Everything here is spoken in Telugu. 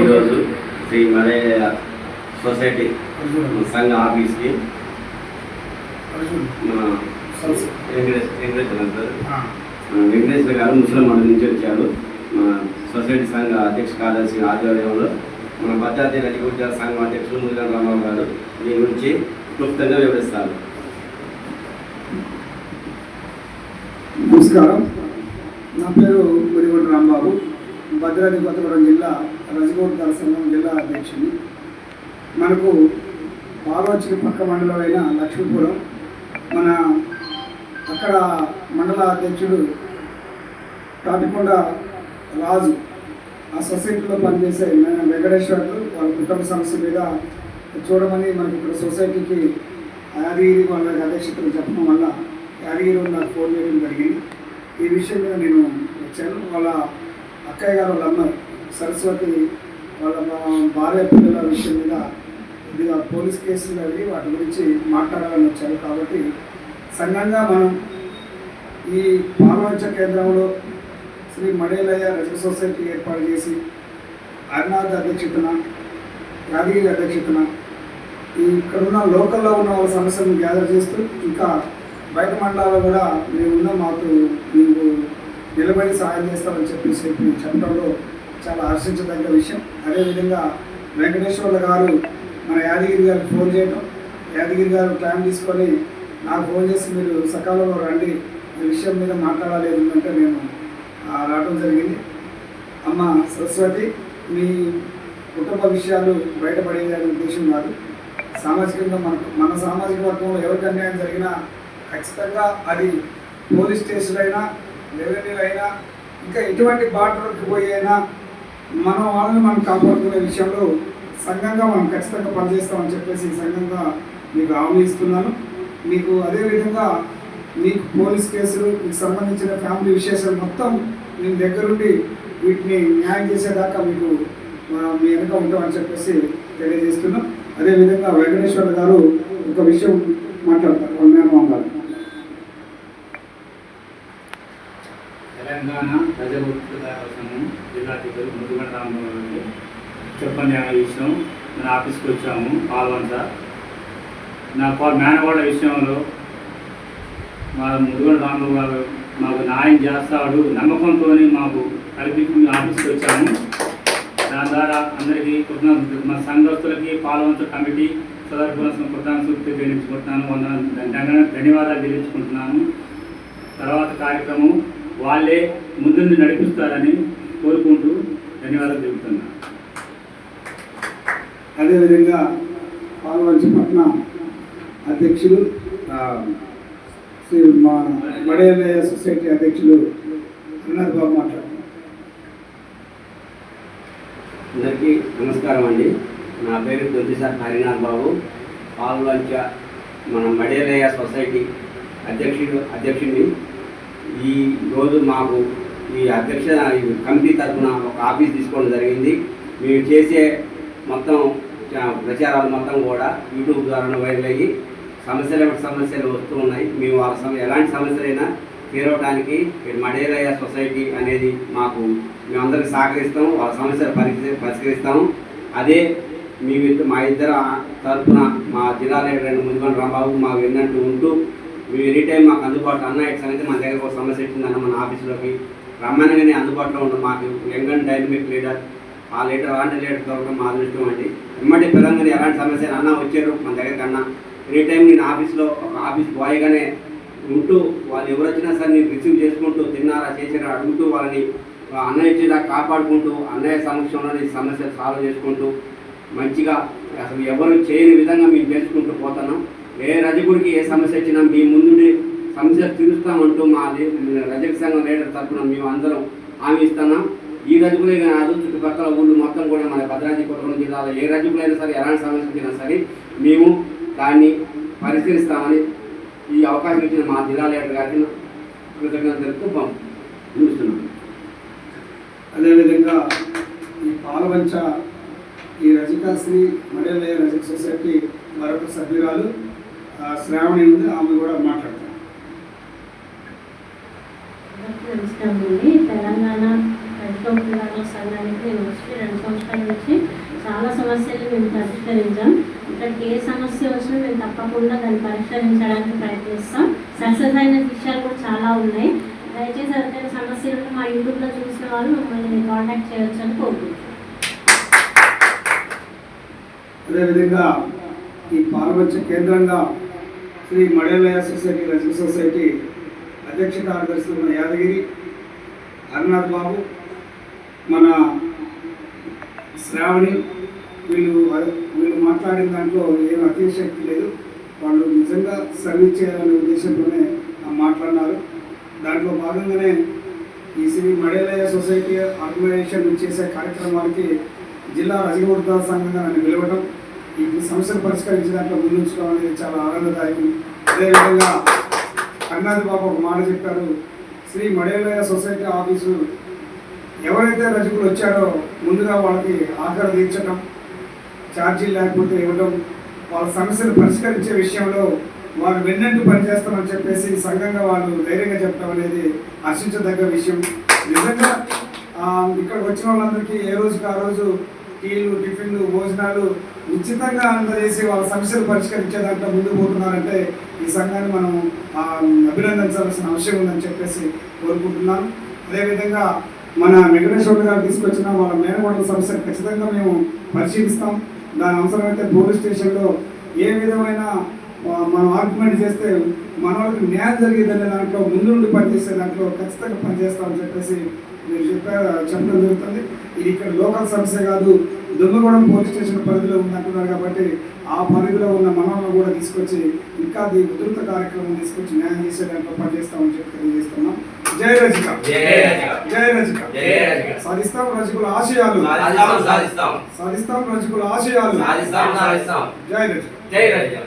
ఈరోజు శ్రీ మలయ సొసైటీ సంఘ ఆఫీస్కి మన వెంకటేశ్వర మన వెంకటేశ్వర గారు ముస్లిం మండలి నుంచి వచ్చారు. మన సొసైటీ సంఘ అధ్యక్ష కార్యదర్శి ఆధ్వర్యంలో మన భద్రాద్రి రజగుర్జ సంఘం అధ్యక్షులు ముదిగం రామారావు గారు దీని గురించి క్లుప్తంగా వివరిస్తారు. నమస్కారం. నా పేరు గుడిగొండ రాంబాబు. భద్రాద్రి కొత్తగూడెం జిల్లా రజగోడ్దాల సంఘం జిల్లా అధ్యక్షుని మనకు బాలోచిన పక్క మండలమైన లక్ష్మీపురం మన అక్కడ మండల అధ్యక్షుడు తాటికొండ రాజు. ఆ సొసైటీలో పనిచేసే మన వెంకటేశ్వర్లు వాళ్ళ కుటుంబ సమస్య మీద చూడమని మనకి ఇక్కడ సొసైటీకి యాదగిరి వాళ్ళ అధ్యక్షతలు చెప్పడం వల్ల యాదగిరి నాకు ఫోన్ చేయడం జరిగింది. ఈ విషయం మీద నేను వచ్చాను. వాళ్ళ అక్కయ్య గారు వాళ్ళ అమ్మ సరస్వతి వాళ్ళ మా- భార్య పిల్లల విషయం మీద ఇదిగా పోలీస్ కేసులు అవి వాటి గురించి మాట్లాడాలని వచ్చారు. కాబట్టి సంఘంగా మనం ఈ పాలవంచ కేంద్రంలో శ్రీ మడేలయ్య రజక సొసైటీ ఏర్పాటు చేసి అరుణాథ్ అధ్యక్షతన యాదగిరి అధ్యక్షతన ఇక్కడ ఉన్న లోకల్లో ఉన్న వాళ్ళ సమస్యలను గ్యాదర్ చేస్తూ ఇంకా బయట మండలాల్లో కూడా మేమున్న మాకు మీకు నిలబడి సహాయం చేస్తామని చెప్పేసి చెప్పడంలో చాలా హర్షించదగ్గ విషయం. అదేవిధంగా వెంకటేశ్వర్ల గారు మన యాదగిరి గారికి ఫోన్ చేయడం యాదగిరి గారు ప్లాన్ తీసుకొని నాకు ఫోన్ చేసి మీరు సకాలంలో రండి ఈ విషయం మీద మాట్లాడాలి అంటే నేను రావడం జరిగింది. అమ్మ సరస్వతి మీ కుటుంబ విషయాలు బయటపడేదనే ఉద్దేశం కాదు. సామాజికంగా మన మన సామాజిక వర్గంలో ఎవరికి అన్యాయం జరిగినా ఖచ్చితంగా అది పోలీస్ స్టేషన్ అయినా రెవెన్యూ అయినా ఇంకా ఎటువంటి బార్డర్కి పోయి అయినా మనం వాళ్ళని మనం కాపాడుకునే విషయంలో సంఘంగా మనం ఖచ్చితంగా పనిచేస్తామని చెప్పేసి సంఘంగా మీకు హామీ ఇస్తున్నాను మీకు అదేవిధంగా మీకు పోలీస్ కేసులు మీకు సంబంధించిన ఫ్యామిలీ విశేషాలు మొత్తం మేము దగ్గరుండి వీటిని న్యాయం చేసేదాకా మీకు మీ వెనుక ఉంటామని చెప్పేసి తెలియజేస్తున్నాం. అదేవిధంగా వెంకటేశ్వర గారు ఒక విషయం మాట్లాడతారు. వాళ్ళ మేనమామ గారు తెలంగాణ ప్రజల ఉత్పత్తిదారుల సంఘం జిల్లా అధ్యక్షులు ముదుగడ రామబాబు గారికి చెప్పండి ఆ విషయం? నేను ఆఫీస్కి వచ్చాము పాల్వంచ నా పా- మేనవాళ్ళ విషయంలో మా ముదుగడ రామబాబు గారు మాకు న్యాయం చేస్తాడు నమ్మకంతో మాకు కల్పించి ఆఫీస్కి వచ్చాము. దాని ద్వారా అందరికీ కృతజ్ఞతలు మా సంఘస్థులకి పాల్వంచ కమిటీ సదర్భుల ప్రధాన సూక్తి తెలియజుకుంటున్నాను వందన ధన్యవాదాలు తెలియజుకుంటున్నాను తర్వాత కార్యక్రమం వాళ్ళే ముందుండి నడిపిస్తారని కోరుకుంటూ ధన్యవాదాలు తెలుపుతున్నాను అదేవిధంగా పాల్వంచి పట్న అధ్యక్షులు ఆ, శ్రీ మా మడేలయ్య సొసైటీ అధ్యక్షులు అన్నద్ బాబు మాట్లాడుతున్నారు. అందరికీ నమస్కారం అండి. నా పేరు దొద్దిసార్ హరినాథ్ బాబు. పాల్వంచ మన మడేలయ్య సొసైటీ అధ్యక్షుడు అధ్యక్షుడిని ఈ రోజు మాకు ఈ అధ్యక్ష ఈ కమిటీ తరఫున ఒక ఆఫీస్ తీసుకోవడం జరిగింది. మేము చేసే మొత్తం ప్రచారాలు మొత్తం కూడా యూట్యూబ్ ద్వారా వైరల్ అయ్యి సమస్యలు ఏమిటి సమస్యలు వస్తూ ఉన్నాయి. మేము వాళ్ళ సమ ఎలాంటి సమస్యలైనా తీరవడానికి మడేరయ్య సొసైటీ అనేది మాకు మేమందరికి సహకరిస్తాము వాళ్ళ సమస్యలు పరిష్కరిస్తాము. అదే మీ మా ఇద్దరు తరఫున మా జిల్లా లీడర్ ముందుకొని రాంబాబు మాకు విన్నట్టు ఉంటూ మీరు ఎనీ టైం మాకు అందుబాటులో అన్న ఎక్స్ అనేది మన దగ్గర ఒక సమస్య వచ్చిందన్న మన ఆఫీసులోకి. రమ్మనగానే అందుబాటులో ఉండడం మాకు. యంగ్ అండ్ డైనమిక్ లీడర్ ఆ లీడర్ అలాంటి లీడర్ దొరకడం మా అదృష్టం అండి. ఎమ్మటి పిల్లలని ఎలాంటి సమస్య అన్న వచ్చారు మన దగ్గర కన్నా ఎనీ టైం నేను ఆఫీస్లో ఒక ఆఫీస్ బాయ్గానే ఉంటూ వాళ్ళు ఎవరు వచ్చినా సరే నేను రిసీవ్ చేసుకుంటూ తిన్నారా చేసారా అడుగుతూ వాళ్ళని అన్నయ్య ఇచ్చేలా కాపాడుకుంటూ అన్నయ్య సమక్షంలో ఈ సమస్యలు సాల్వ్ చేసుకుంటూ మంచిగా అసలు ఎవరు చేయని విధంగా మేము చేసుకుంటూ పోతున్నాం. ఏ రజకుడికి ఏ సమస్య వచ్చినా మీ ముందుండి సమస్య తీరుస్తామంటూ మా రజక సంఘం లీడర్ తరఫున మేము అందరం హామీ ఇస్తున్నాం. ఈ రజకులే కాదు చుట్టుపక్కల ఊళ్ళు మొత్తం కూడా మన భద్రాద్రి కొట్టడం జిల్లాలో ఏ రజకులైనా సరే ఎలాంటి సమస్య వచ్చినా సరే మేము దాన్ని పరిశీలిస్తామని ఈ అవకాశం ఇచ్చిన మా జిల్లా లీడర్ గారికి కృతజ్ఞత తెలుపుతూ పంపిస్తున్నాం అదేవిధంగా ఈ పాలవంచ ఈ రజకాశ్రీ మడేలయ రజక సొసైటీ మరొక సభ్యురాలు శ్రావణి ఉంది ఆమె కూడా మాట్లాడతారు నమస్కారం అండి. తెలంగాణ ఆటోదారుల సంఘానికి నేను వచ్చి రెండు సంవత్సరాల నుంచి చాలా సమస్యలు మేము పరిష్కరించాం. ఇక్కడికి ఏ సమస్య వచ్చినా మేము తప్పకుండా దాన్ని పరిష్కరించడానికి ప్రయత్నిస్తాం. సక్సెస్ అయిన విషయాలు కూడా చాలా ఉన్నాయి. దయచేసి ఎవరికైనా సమస్యలు ఉంటే మా యూట్యూబ్లో చూసిన వాళ్ళు మమ్మల్ని కాంటాక్ట్ చేయొచ్చు అని కోరుకుంటున్నాం. అదేవిధంగా ఈ పాలవంచ కేంద్రంగా శ్రీ మడేలయ సొసైటీ రజక సొసైటీ అధ్యక్ష కార్యదర్శి మన యాదగిరి హరినాథ్ బాబు మన శ్రావణి వీళ్ళు వీళ్ళు మాట్లాడిన దాంట్లో ఏం అతిశక్తి లేదు. వాళ్ళు నిజంగా సర్వీస్ చేయాలనే ఉద్దేశంతోనే ఆ మాట్లాడినారు. దాంట్లో భాగంగానే ఈ శ్రీ మడేలయ సొసైటీ ఆర్గనైజేషన్ చేసే కార్యక్రమానికి జిల్లా రజగవర్ధ సంఘంగా నన్ను పిలవడం ఈ సమస్యలు పరిష్కరించే దాంట్లో ముందుంచడం అనేది చాలా ఆనందదాయకం. అదేవిధంగా అన్నాది బాబు ఒక మాట చెప్పారు. శ్రీ మడేలయ సొసైటీ ఆఫీసు ఎవరైతే రజకులు వచ్చారో ముందుగా వాళ్ళకి ఆఖరి తీర్చడం ఛార్జీలు లేకపోతే ఇవ్వడం వాళ్ళ సమస్యలు పరిష్కరించే విషయంలో వారు వెన్నంటి పనిచేస్తామని చెప్పేసి సంఘంగా వాళ్ళు ధైర్యంగా చెప్పడం అనేది హర్షించదగ్గ విషయం. నిజంగా ఇక్కడ ఇక్కడికి వచ్చిన వాళ్ళందరికీ ఏ రోజుకి ఆ రోజు టీలు టిఫిన్లు భోజనాలు ఉచితంగా అందజేసి వాళ్ళ సమస్యలు పరిష్కరించే దాంట్లో ముందుకు పోతున్నారంటే ఈ సంఘాన్ని మనం అభినందించాల్సిన అవసరం ఉందని చెప్పేసి కోరుకుంటున్నాం. అదేవిధంగా మన వెంకటేశ్వర గారు తీసుకొచ్చిన వాళ్ళ మేనగోడల సమస్యను ఖచ్చితంగా మేము పరిశీలిస్తాం. దాని అవసరమైతే పోలీస్ స్టేషన్లో ఏ విధమైన మనం ఆర్గ్యుమెంట్ చేస్తే మన వాళ్ళకి న్యాయం జరిగేదనే దాంట్లో ముందుండి పనిచేసే దాంట్లో ఖచ్చితంగా పనిచేస్తామని చెప్పేసి మీరు చెప్పారు చెప్పడం జరుగుతుంది. ఇది ఇక్కడ లోకల్ సమస్య కాదు. దుమ్మగూడెం పోలీస్ స్టేషన్ పరిధిలో ఉందంటున్నారు కాబట్టి ఆ పరిధిలో ఉన్న మనల్ని కూడా తీసుకొచ్చి ఇంకా అది ఉధృత కార్యక్రమం తీసుకొచ్చి న్యాయం చేసే దాంట్లో పనిచేస్తామని చెప్పి తెలియజేస్తున్నాం. జై రజిక. జై రజిక. సాధిస్తాం రజకుల ఆశయాలు. సాధిస్తాం రజకుల ఆశయాలు. సాధిస్తాం సాధిస్తాం. జై రజిక. జై రజిక.